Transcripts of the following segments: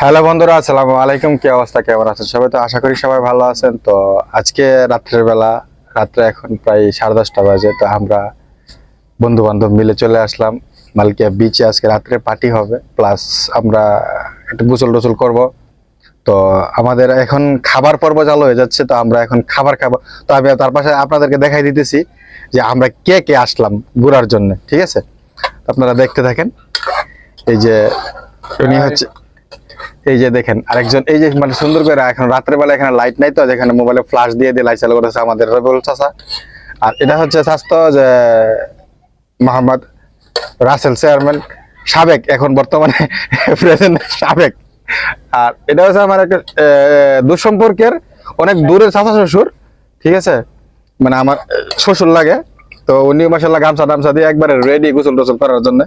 Hello বন্ধুরা, আসসালামু আলাইকুম। কি অবস্থা? কেমন আছেন? সবাই তো আশা করি সবাই ভালো আছেন। তো আজকে রাত্রের বেলা, রাত্রে এখন প্রায় সাড়ে দশটা বাজে, তো আমরা বন্ধু বান্ধব মিলে চলে আসলাম মালকিয়া বিচে আজকে রাত্রে পার্টি হবে প্লাস আমরা একটু গোসল টোসল করব। তো আমাদের এখন খাবার পর্ব চালু হয়ে যাচ্ছে, তো আমরা এখন খাবার খাব। তো আমি তার পাশে আপনাদেরকে দেখাই দিতেছি যে আমরা কে কে আসলাম ঘোরার জন্য, ঠিক আছে? আপনারা দেখতে থাকেন। এই যে উনি হচ্ছে এই যে দেখেন, আরেকজন, এই যে মানে সুন্দর করে এখন রাত্রে বেলা এখানে লাইট নাই তো যেখানে মোবাইলে ফ্লাশ দিয়ে দিয়ে লাইট চালু করেছে আমাদের রবিউল চাচা। আর এটা হচ্ছে স্বাস্থ্য, যে মোহাম্মদ রাসেল চেয়ারম্যান সাবেক, এখন বর্তমানে প্রেসিডেন্ট সাবেক। আর এটা হচ্ছে আমার একটা দুঃসম্পর্কের অনেক দূরের চাচা শ্বশুর, ঠিক আছে? মানে আমার শ্বশুর লাগে, তো উনি মাসাল্লাহ গামছা টামছা দিয়ে একবারে রেডি গোসল টোসল করার জন্য।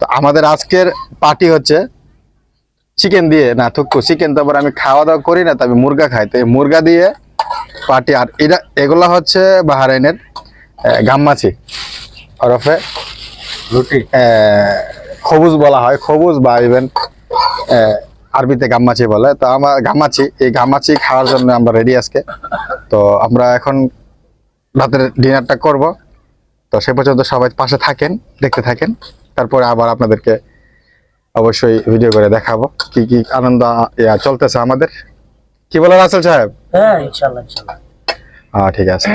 তো আমাদের আজকের পার্টি হচ্ছে চিকেন দিয়ে না থুকু চিকেন তারপর আমি খাওয়া দাওয়া করি না তবে মুরগা খাই। তো মুরগা দিয়ে পার্টি আর এটা এগুলা হচ্ছে বাহারাইনের আহ, গাম্মাচি ওরফে রুটি। খবুজ বলা হয় খবুজ বা ইভেন আরবিতে গাম্মাচি বলে। তো আমার গাম্মাচি এই গাম্মাচি খাওয়ার জন্য আমরা রেডি আজকে। তো আমরা এখন রাতের ডিনারটা করব। তো সে পর্যন্ত সবাই পাশে থাকেন দেখতে থাকেন। তারপরে আবার আপনাদেরকে অবশ্যই ভিডিও করে দেখাবো কি কি আনন্দ ইয়া, চলতেছে আমাদের। কি বলেন রাসেল সাহেব? হ্যাঁ ইনশাল্লাহ ইনশাল্লাহ। হ্যাঁ ঠিক আছে।